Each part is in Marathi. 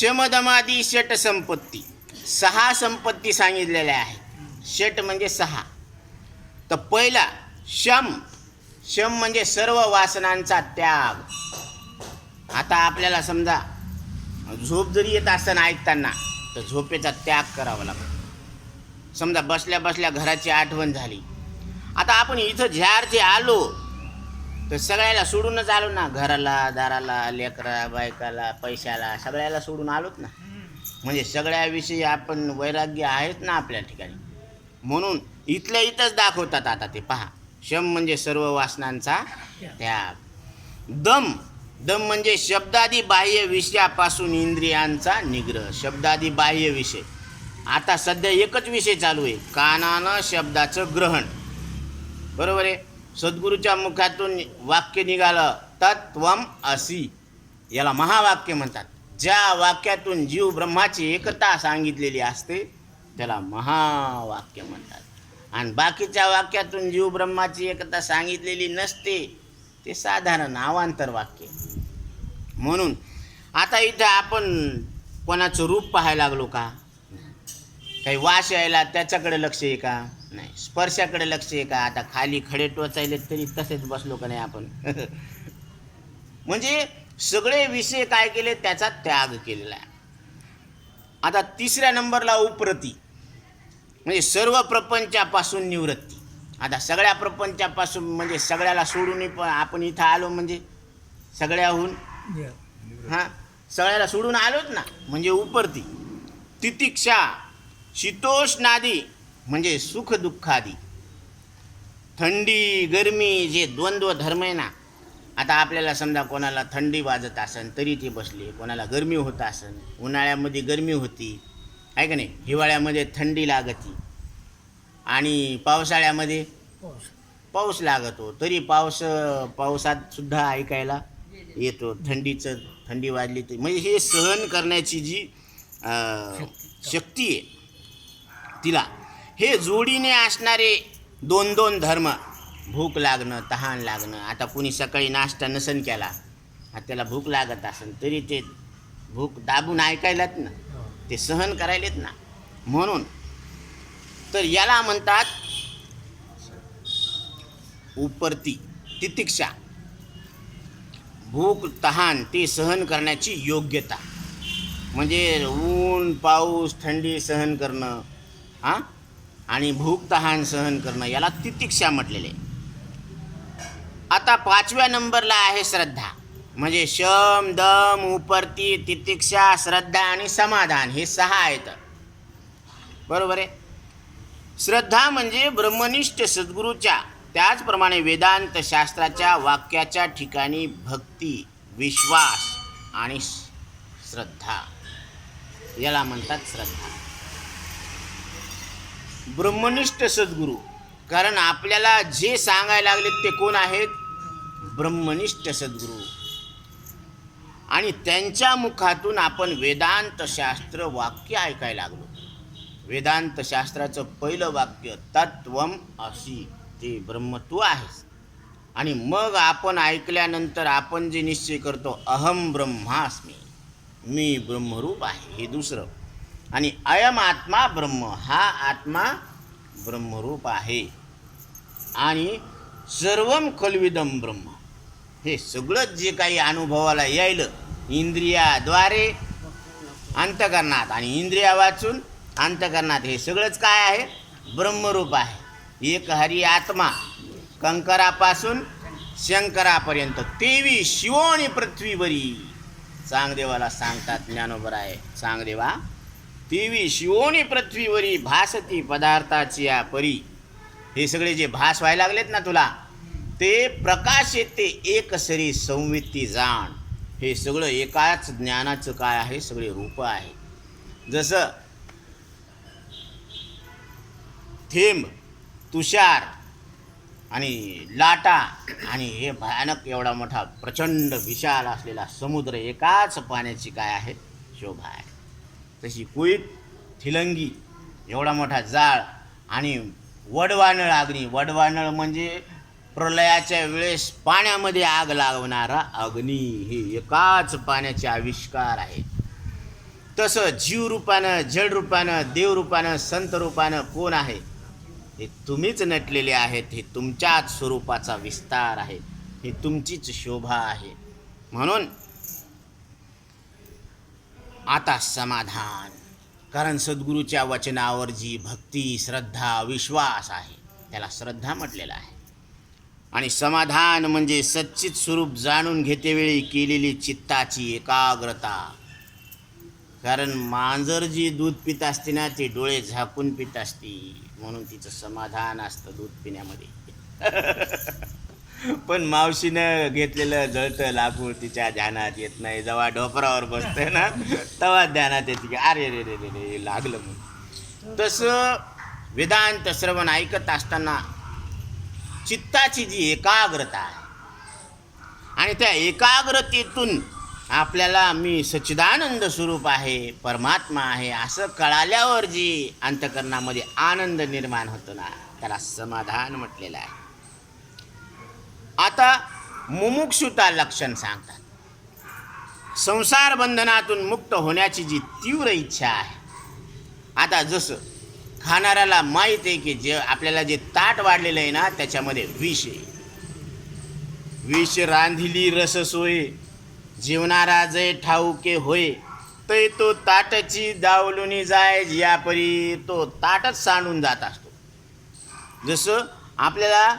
शमदमादी षट संपत्ती. सहा संपत्ती सांगितलेल्या आहेत. षट म्हणजे सहा. तर पहिला शम. शम म्हणजे सर्व वासनांचा त्याग. आता आपल्याला समजा झोप जरी येत असताना ऐकताना तर झोपेचा त्याग करावा लागतो. समजा बसल्या बसल्या घराची आठवण झाली. आता आपण इथं झारचे आलो तर सगळ्याला सोडूनच आलो ना. घराला दाराला लेकरा बायकाला पैशाला सगळ्याला सोडून आलोच ना. म्हणजे सगळ्याविषयी आपण वैराग्य आहेत ना आपल्या ठिकाणी. म्हणून इथल्या इथंच दाखवतात आता ते. पहा शम म्हणजे सर्व वासनांचा त्याग. दम दम म्हणजे शब्दादी बाह्य विषयापासून इंद्रियांचा निग्रह. शब्दादी बाह्य विषय. आता सध्या एकच विषय चालू आहे. कानानं शब्दाचं ग्रहण. बरोबर आहे? सद्गुरूच्या मुखातून वाक्य निघालं तत्वम असी. याला महावाक्य म्हणतात. ज्या वाक्यातून जीव ब्रह्माची एकता सांगितलेली असते त्याला महावाक्य म्हणतात. आणि बाकीच्या वाक्यातून जीव ब्रह्माची एकता सांगितलेली नसते ते साधारण अवांतर वाक्य. म्हणून आता इथं आपण कोणाचं रूप पाहायला लागलो का? काही वास यायला त्याच्याकडे लक्ष आहे का? नाही स्पर्शाकडे लक्ष आहे का? आता खाली खडे टोचायले तरी तसेच बसलो का नाही आपण? म्हणजे सगळे विषय काय केले त्याचा त्याग केलेला आहे. आता तिसऱ्या नंबरला उपरती म्हणजे सर्व प्रपंचापासून निवृत्ती. आता सगळ्या प्रपंचापासून म्हणजे सगळ्याला सोडून पण आपण इथं आलो म्हणजे सगळ्याहून? हां? सगळ्याला सोडून आलोच ना म्हणजे उपरती. तितिक्षा शीतोष्णादी म्हणजे सुख दुःखादी थंडी गरमी जे द्वंद्व धर्म आहे ना आता आपल्याला समजा कोणाला थंडी वाजत असन तरी ते बसले. कोणाला गरमी होत असन उन्हाळ्यामध्ये गरमी होती आहे का नाही? हिवाळ्यामध्ये थंडी लागती. आणि पावसाळ्यामध्ये? पाऊस. लागतो. तरी पाऊस पावसात सुद्धा ऐकायला येतो. थंडीचं थंडी वाजली तर. म्हणजे हे सहन करण्याची जी शक्ती आहे तिला. हे जोडीने असणारे दोन दोन धर्म भूक लागणं तहान लागणं आता कुणी सकाळी नाश्ता नसन केला आता त्याला भूक लागत असेल तरी ते भूक दाबून ऐकायलात ना ते सहन करायलेत ना. म्हणून तर याला म्हणतात उपरती तितिक्षा. भूक तहान ते सहन करण्याची योग्यता. म्हणजे ऊन पाऊस थंडी सहन करणं हां? आणि भूक तहान सहन करणं याला तितिक्षा म्हटलेले. आता पाचव्या नंबरला आहे श्रद्धा. म्हणजे शम दम उपरती तितिक्षा श्रद्धा आणि समाधान हे सहा आहेत. बरोबर आहे? श्रद्धा म्हणजे ब्रह्मनिष्ठ सद्गुरूच्या त्याचप्रमाणे वेदांत शास्त्राच्या वाक्याच्या ठिकाणी भक्ती विश्वास आणि श्रद्धा. याला म्हणतात श्रद्धा. ब्रह्मनिष्ठ सद्गुरू. कारण आपल्याला जे सांगायला लागलेत ते कोण आहेत? ब्रह्मनिष्ठ सद्गुरू. आणि त्यांच्या मुखातून आपण वेदांत शास्त्र वाक्य ऐकायला लागलो. वेदांत शास्त्राचं पहिलं वाक्य तत्वम अशी ते ब्रह्मत्व आहेस आणि मग आपण ऐकल्यानंतर आपण जे निश्चय करतो अहम ब्रह्मास्मी मी ब्रह्मरूप आहे हे दुसरं. आणि अयम आत्मा ब्रह्म. हा आत्मा ब्रह्मरूप आहे. आणि सर्व खलविदम ब्रह्म. हे सगळं जे काही अनुभवाला यायलं इंद्रियाद्वारे अंतकरणात. आणि इंद्रिया वाचून अंतकरणात. हे सगळंच काय आहे? ब्रह्मरूप आहे. एक हरी आत्मा कंकरापासून शंकरापर्यंत. तेवी शिवोणी पृथ्वीवरी. चांगदेवाला सांगतात ज्ञानोबर आहे चांगदेवा तेवी शिवोनी पृथ्वीवरी भासती पदार्थाची या परी हे सगळे जे भास व्हायला लागलेत ना तुला ते प्रकाश येते एक सरी संवित्ती जाण. हे सगळं एकाच ज्ञानाचं काय आहे? सगळे रूप आहे. जसं थेंब तुषार आणि लाटा आणि हे भयानक एवढा मोठा प्रचंड विशाल असलेला समुद्र एकाच पाण्याची काय आहे? शोभा आहे. तशी कुईत थिलंगी एवढा मोठा जाळ आणि वडवानळ अग्नी. वडवानळ म्हणजे प्रलयाच्या वेळेस पाण्यामध्ये आग लागवणारा अग्नी. हे एकाच पाण्याचे आविष्कार आहे. तसं जीव रूपानं जड रूपानं संत रूपानं कोण आहे? हे तुम्हीच नटलेले आहेत. हे तुमच्याच स्वरूपाचा विस्तार आहे. ही तुमचीच शोभा आहे. म्हणून आता समाधान. कारण सद्गुरूच्या वचनावर जी भक्ती श्रद्धा विश्वास आहे त्याला श्रद्धा म्हटलेला आहे. आणि समाधान म्हणजे सच्चित स्वरूप जाणून घेतेवेळी केलेली चित्ताची एकाग्रता. कारण मांजर जी दूध पित असते ना ती डोळे झाकून पित असते. म्हणून तिचं समाधान असतं दूध पिण्यामध्ये. पण मावशीनं घेतलेलं जळतं लाकूड तिच्या ध्यानात येत नाही. जेव्हा डोपरावर बसते ना तेव्हा ध्यानात येते की अरे रे रे रे रे लागलं म्हणून. तसं वेदांत श्रवण ऐकत असताना चित्ताची जी एकाग्रता आहे आणि त्या एकाग्रतेतून आपल्याला मी सच्चिदानंद स्वरूप आहे परमात्मा आहे असं कळाल्यावर जी अंतकरणामध्ये आनंद निर्माण होतो ना त्याला समाधान म्हटलेलं आहे. आता मुमुक्षुता लक्षण सांगतात. संसार बंधनातून मुक्त होण्याची जी तीव्र इच्छा आहे आता जसं खाणाऱ्याला माहीत आहे की जे आपल्याला जे ताट वाढलेलं आहे ना त्याच्यामध्ये विष आहे. विष रांधिली रस सोय जीवनारा जय ठाऊके होय तै तो ताटाची दावलुनी जाय यापरी तो ताटच सांडून जात असतो. जसं आपल्याला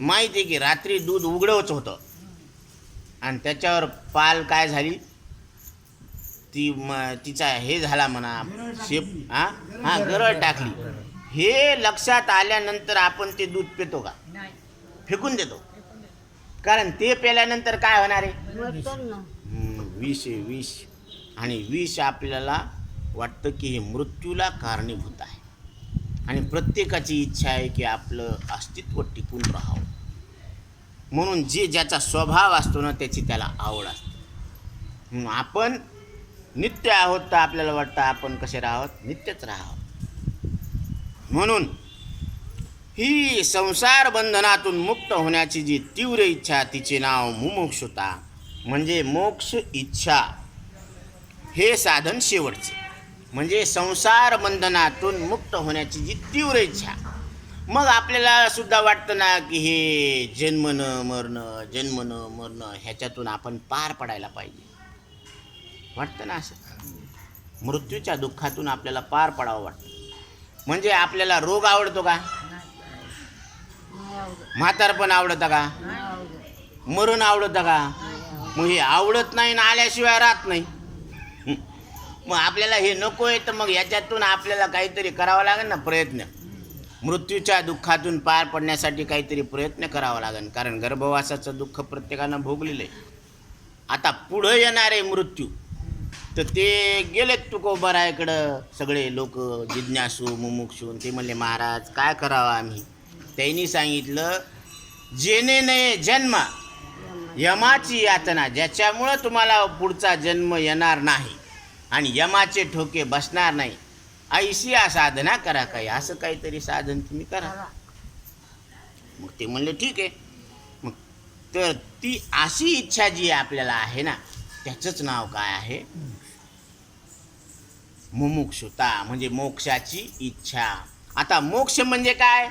माहिती आहे की रात्री दूध उघडवच होतं. आणि त्याच्यावर पाल काय झाली? ती म तिचा हे झाला म्हणा शेप हा हा गरळ टाकली. हे लक्षात आल्यानंतर आपण ते दूध पितो का? नाही. फेकून देतो. कारण ते पेल्यानंतर काय होणार आहे? मरतं ना. हम्म, विष आहे विष. आणि विष आपल्याला वाटतं की हे मृत्यूला कारणीभूत आहे. आणि प्रत्येकाची इच्छा आहे की आपलं अस्तित्व टिकून राहावं. म्हणून जे ज्याचा स्वभाव असतो ना त्याची त्याला आवड असते. म्हणून आपण नित्य आहोत तर आपल्याला वाटतं आपण कसे राहावं? नित्यच राहावं. म्हणून ही संसार बंधनातून मुक्त होण्याची जी तीव्र इच्छा तिचे नाव मुमुक्षुता. म्हणजे मोक्ष इच्छा. हे साधन शेवटचे. म्हणजे संसार बंधनातून मुक्त होण्याची जी तीव्र इच्छा मग आपल्याला सुद्धा वाटतं ना की हे जन्मनं मरणं जन्मनं मरणं ह्याच्यातून आपण पार पडायला पाहिजे. वाटतं ना असं? मृत्यूच्या दुःखातून आपल्याला पार पडावं वाटतं. म्हणजे आपल्याला रोग आवडतो का? म्हातारपण आवडतं का? मरण आवडतं का? मग हे आवडत नाही ना आल्याशिवाय राहत नाही. मग आपल्याला हे नको आहे तर मग याच्यातून आपल्याला काहीतरी करावं लागेल ना प्रयत्न. मृत्यूच्या दुःखातून पार पडण्यासाठी काहीतरी प्रयत्न करावा लागेल. कारण गर्भवासाचं दुःख प्रत्येकानं भोगलेलं आहे. आता पुढं येणार आहे मृत्यू तर ते गेलेत तुकोबरायकडं. सगळे लोक जिज्ञासू मुमुक्षू ते म्हणले महाराज काय करावं आम्ही? त्यांनी सांगितलं जेने नये जन्म यमाची यातना ज्याच्यामुळं तुम्हाला पुढचा जन्म येणार नाही. आणि यमाचे ठोके बसणार नाही. ऐशी साधना करा काही. असं काहीतरी साधन तुम्ही करा. करा. मग ते म्हणले ठीक आहे. मग तर ती अशी इच्छा जी आपल्याला आहे ना त्याचंच नाव काय आहे? मुमुक्षुता म्हणजे मोक्षाची इच्छा. आता मोक्ष म्हणजे काय?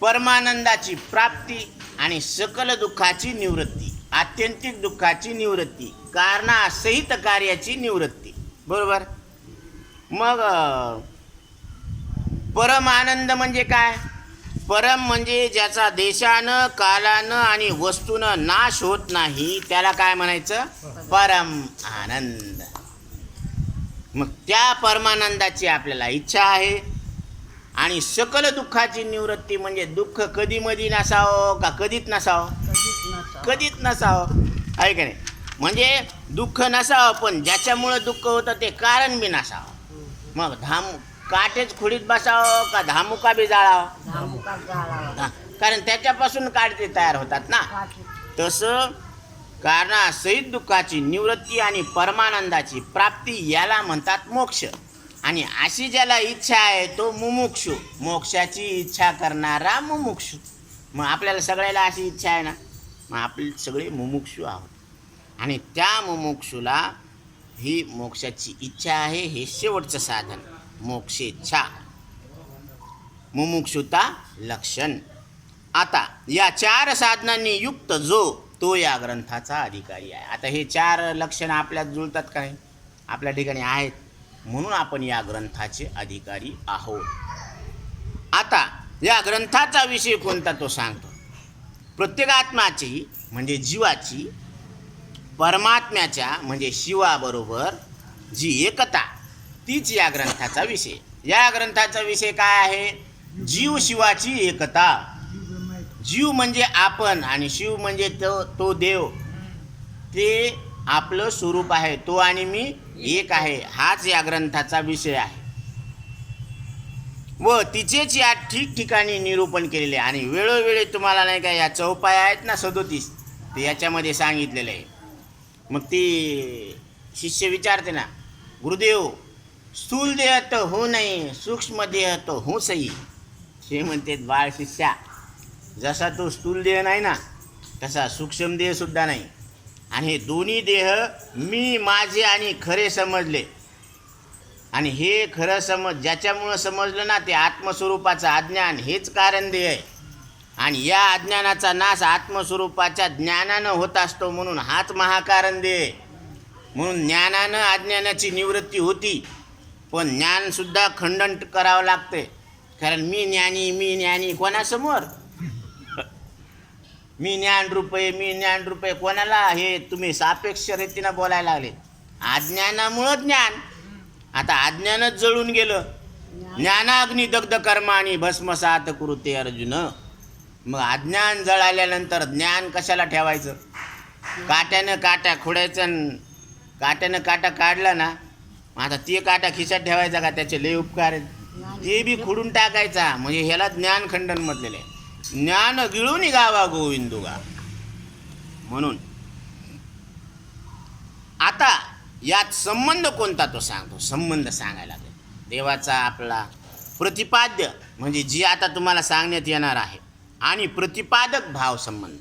परमानंदाची प्राप्ती आणि सकल दुःखाची निवृत्ती आत्यंतिक दुःखाची निवृत्ती कारणासहित कार्याची निवृत्ती. बरोबर? मग परम आनंद म्हणजे काय? परम म्हणजे ज्याचा देशानं कालानं आणि वस्तूनं नाश होत नाही त्याला काय म्हणायचं? परम आनंद. मग त्या परमानंदाची आपल्याला इच्छा आहे. आणि सकल दुःखाची निवृत्ती म्हणजे दुःख कधी मधी नसावं का कधीच नसावं? कधीच नसावं. कधीच नसावं. आहे का नाही? म्हणजे दुःख नसावं पण ज्याच्यामुळं दुःख होतं ते कारण बी नसावं. मग धाम काटेच खुडीत बसावं का धामुका बी जाळावं? कारण त्याच्यापासून काढते तयार होतात ना. तसं कारणासहित दुःखाची निवृत्ती आणि परमानंदाची प्राप्ती याला म्हणतात मोक्ष. आणि अशी ज्याला इच्छा आहे तो मुमुक्षू. मोक्षाची इच्छा करणारा मुमुक्षू. मग आपल्याला सगळ्याला अशी इच्छा आहे ना? मग आपले सगळे मुमुक्षू आहोत. आणि त्या मुमुक्षूला ही मोक्षाची इच्छा आहे हे शेवटचं साधन. मोक्षेच्छा मुमुक्षुता लक्षण. आता या चार साधनांनी युक्त जो तो या ग्रंथाचा अधिकारी आहे. आता हे चार लक्षणं आपल्यात जुळतात काय आपल्या ठिकाणी आहेत. म्हणून आपण या ग्रंथाचे अधिकारी आहोत. आता या ग्रंथाचा विषय कोणता तो सांगतो. प्रत्येकात्माची म्हणजे जीवाची परमात्म्याच्या म्हणजे शिवाबरोबर जी एकता तीच या ग्रंथाचा विषय. या ग्रंथाचा विषय काय आहे? जीव शिवाची एकता. जीव म्हणजे आपण आणि शिव म्हणजे तो तो देव. ते आपलं स्वरूप आहे. तो आणि मी एक आहे. हाच या ग्रंथाचा विषय आहे. व तिचेच या ठिकठिकाणी निरूपण केलेले आहे. आणि वेळोवेळी तुम्हाला नाही का या चौपाया आहेत ना सदोतीस? ते याच्यामध्ये सांगितलेलं आहे. मग ती शिष्य विचारते ना गुरुदेव स्थूल देह तर हो नाही सूक्ष्म देह तर हो सई. हे म्हणते बाळ शिष्या जसा तो स्थूल देह नाही ना तसा सूक्ष्म देहसुद्धा नाही. आणि हे दोन्ही देह मी माझे आणि खरे समजले. आणि हे खरं समज ज्याच्यामुळं समजलं ना ते आत्मस्वरूपाचं अज्ञान हेच कारण देह आहे. आणि या अज्ञानाचा नाश आत्मस्वरूपाच्या ज्ञानानं होत असतो म्हणून हाच महाकारण दे. म्हणून ज्ञानानं अज्ञानाची निवृत्ती होती पण ज्ञानसुद्धा खंडन करावं लागते कारण मी ज्ञानी मी ज्ञानी कोणासमोर? मी ज्ञान रुपये मी ज्ञान रुपये कोणाला? हे तुम्ही सापेक्ष रीतीनं बोलायला लागले. अज्ञानामुळं ज्ञान. आता अज्ञानच जळून गेलं. ज्ञानाग्नी दग्ध कर्माणी आणि भस्मसात कुरुते अर्जुन. मग अज्ञान जळाल्यानंतर ज्ञान कशाला ठेवायचं? काट्यानं काटा खोडायचं काट्यानं काटा काढला ना मग आता ते काटा खिशात ठेवायचा का? त्याचे लय उपकार आहेत. ते बी खुडून टाकायचा. म्हणजे ह्याला ज्ञान खंडन म्हटलेलं आहे. ज्ञान गिळून गावा गोविंदुगा. म्हणून. आता यात संबंध कोणता तो सांगतो? संबंध सांगायला लागेल. देवाचा आपला प्रतिपाद्य म्हणजे जी आता तुम्हाला सांगण्यात येणार आहे. आणि प्रतिपादक भाव संबंध.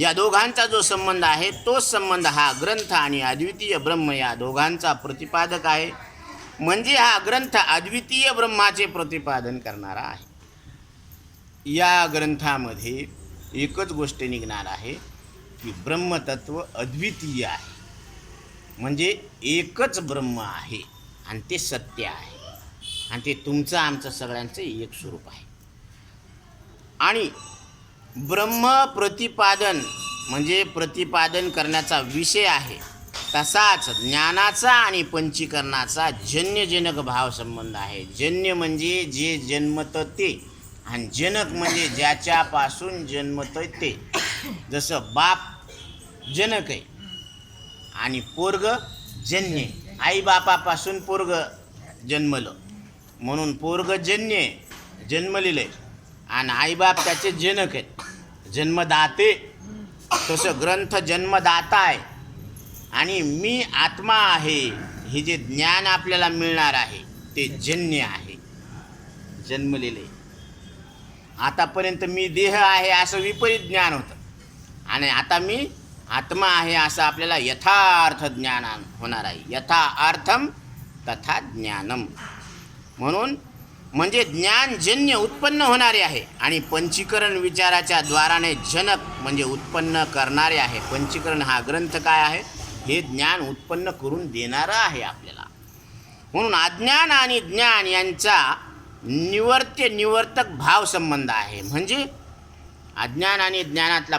या दोघांचा जो संबंध आहे तोच संबंध हा ग्रंथ आणि अद्वितीय ब्रह्म या दोघांचा प्रतिपादक आहे. म्हणजे हा ग्रंथ अद्वितीय ब्रह्माचे प्रतिपादन करणारा आहे. या ग्रंथामध्ये एकच गोष्ट निघणार आहे की ब्रह्मतत्व अद्वितीय आहे. म्हणजे एकच ब्रह्म आहे आणि ते सत्य आहे. आणि ते तुमचं आमचं सगळ्यांचं एक स्वरूप आहे. आणि ब्रह्म प्रतिपादन म्हणजे प्रतिपादन करण्याचा विषय आहे. तसाच ज्ञानाचा आणि पंचीकरणाचा जन्यजनक भाव संबंध आहे. जन्य म्हणजे जे जन्मतं ते आणि जनक म्हणजे ज्याच्यापासून जन्मतं ते. जसं बाप जनक आहे आणि पोरग जन्य आईबापापासून पोरग जन्मलं. म्हणून पोरग जन्य जन्मलेलं आहे. आणि आईबाप त्याचे जनक आहेत. जन्मदाते. तसं ग्रंथ जन्मदाता आहे. आणि मी आत्मा आहे. हे जे ज्ञान आपल्याला मिळणार आहे ते जन्य आहे. जन्मलेले. आतापर्यंत मी देह आहे असं विपरीत ज्ञान होतं. आणि आता मी आत्मा आहे असं आपल्याला यथार्थ ज्ञान होणार आहे. यथा अर्थम तथा ज्ञानम. म्हणून म्हणजे ज्ञानजन्य उत्पन्न होणारे आहे. आणि पंचीकरण विचाराच्या द्वाराने जनक म्हणजे उत्पन्न करणारे आहे. पंचीकरण हा ग्रंथ काय आहे? हे ज्ञान उत्पन्न करून देणारं आहे आपल्याला. म्हणून अज्ञान आणि ज्ञान यांचा निवर्त्य निवर्तक भाव संबंध आहे. म्हणजे अज्ञान आणि ज्ञानातला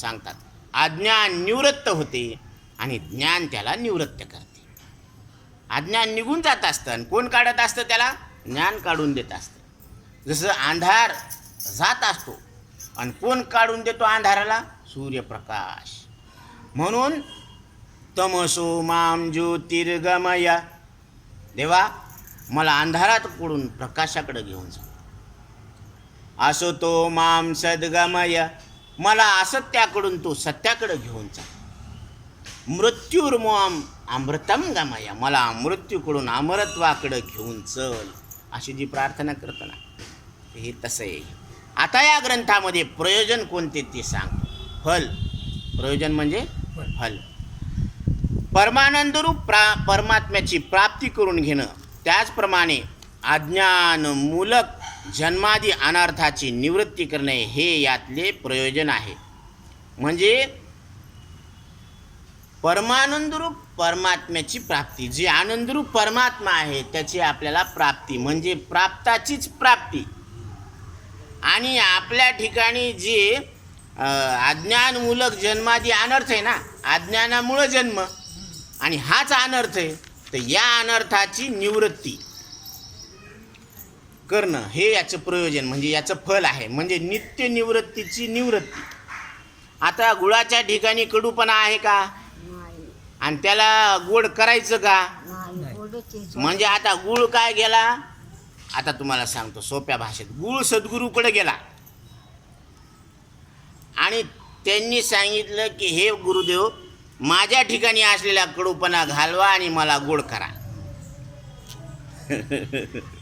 सांगतात. अज्ञान निवृत्त होते आणि ज्ञान त्याला निवृत्त करते. अज्ञान निघून जात असतं आणि कोण काढत असतं त्याला? ज्ञान काढून देत असतं. जसं अंधार जात असतो आणि कोण काढून देतो अंधाराला? सूर्यप्रकाश. म्हणून तमसो माम ज्योतिर्गमया. देवा मला अंधारात पडून प्रकाशाकडे घेऊन जा. असो तो माम सद्गमय. मला असत्याकडून तो सत्याकडे घेऊन जा. मृत्यूर्मोम अमृतम गमय. मला मृत्यूकडून अमरत्वाकडे घेऊन चल. अशी जी प्रार्थना करतो ना हे तसं आहे. आता या ग्रंथामध्ये प्रयोजन कोणते ते सांग. फल. प्रयोजन म्हणजे फल. परमानंदरूप प्रा परमात्म्याची प्राप्ती करून घेणं. त्याचप्रमाणे अज्ञानमूलक जन्मादी अनर्थाची निवृत्ती करणे हे यातले प्रयोजन आहे. म्हणजे परमानंदरूप परमात्म्याची प्राप्ती. जे आनंदरूप परमात्मा आहे त्याची आपल्याला प्राप्ती. म्हणजे प्राप्ताचीच प्राप्ती. आणि आपल्या ठिकाणी जे अज्ञानमूलक जन्मादी अनर्थ आहे ना अज्ञानामुळं जन्म. आणि हाच अनर्थ आहे तर या अनर्थाची निवृत्ती. करणं हे याचं प्रयोजन म्हणजे याचं फल आहे. म्हणजे नित्य निवृत्तीची निवृत्ती. आता गुळाच्या ठिकाणी कडूपणा आहे का? आणि त्याला गोड करायचं का? नाही म्हणजे आता गुळ काय गेला? आता तुम्हाला सांगतो सोप्या भाषेत. गुळ सद्गुरूकडे गेला. आणि त्यांनी सांगितलं की हे गुरुदेव माझ्या ठिकाणी असलेला कडूपणा घालवा आणि मला गोड करा.